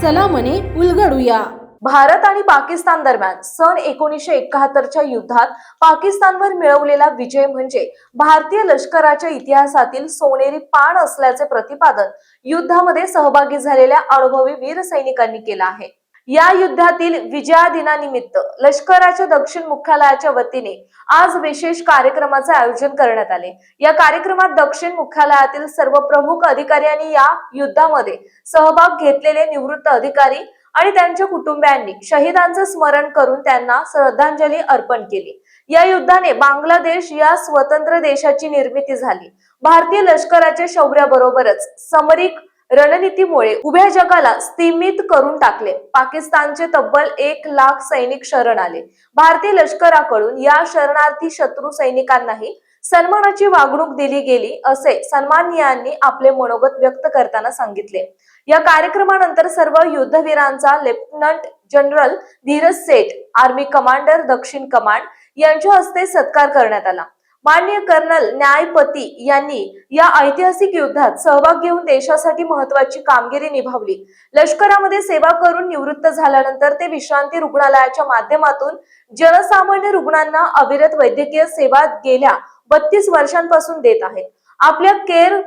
चला मने उलगडूया. भारत आणि पाकिस्तान दरम्यान सन एकोणीसशे एकाहत्तरच्या युद्धात पाकिस्तानवर मिळवलेला विजय म्हणजे भारतीय लष्कराच्या इतिहासातील सोनेरी पान असल्याचे प्रतिपादन युद्धामध्ये सहभागी झालेल्या अनुभवी वीर सैनिकांनी केलं आहे. या युद्धातील विजया दिनानिमित्त लष्कराच्या दक्षिण मुख्यालयाच्या वतीने आज विशेष कार्यक्रमाचे आयोजन करण्यात आले. या कार्यक्रमात दक्षिण मुख्यालयातील सर्व प्रमुख अधिकाऱ्यांनी या युद्धामध्ये सहभाग घेतलेले निवृत्त अधिकारी आणि त्यांच्या कुटुंबियांनी शहीदांचे स्मरण करून त्यांना श्रद्धांजली अर्पण केली. या युद्धाने बांगलादेश या स्वतंत्र देशाची निर्मिती झाली. भारतीय लष्कराच्या शौर्याबरोबरच समरिक रणनीतीमुळे उभ्या जगाला स्तिमित करून टाकले. पाकिस्तानचे तब्बल एक लाख सैनिक शरण आले. भारतीय लष्कराकडून या शरणार्थी शत्रू सैनिकांनाही सन्मानाची वागणूक दिली गेली असे सन्माननीयांनी आपले मनोगत व्यक्त करताना सांगितले. या कार्यक्रमानंतर सर्व युद्धवीरांचा lieutenant general Dheeraj Seth army commander दक्षिण कमांड यांच्या हस्ते सत्कार करण्यात आला. मान्य कर्नल न्यायपती यांनी या ऐतिहासिक युद्धात सहभाग घेऊन देशासाठी महत्वाची कामगिरी निभावली. लष्करामध्ये सेवा करून निवृत्त झाल्यानंतर ते विश्रांती रुग्णालयाच्या माध्यमातून जनसामान्य रुग्णांना अविरत वैद्यकीय सेवा गेल्या बत्तीस वर्षांपासून देत आहेत. आपल्या केअर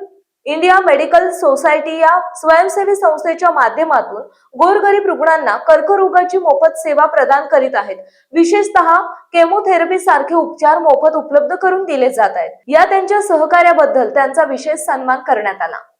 इंडिया मेडिकल सोसायटी या स्वयंसेवी संस्थेच्या माध्यमातून गोरगरीब रुग्णांना कर्करोगाची मोफत सेवा प्रदान करीत आहेत. विशेषतः केमोथेरपी सारखे उपचार मोफत उपलब्ध करून दिले जात आहेत. या त्यांच्या सहकार्याबद्दल त्यांचा विशेष सन्मान करण्यात आला.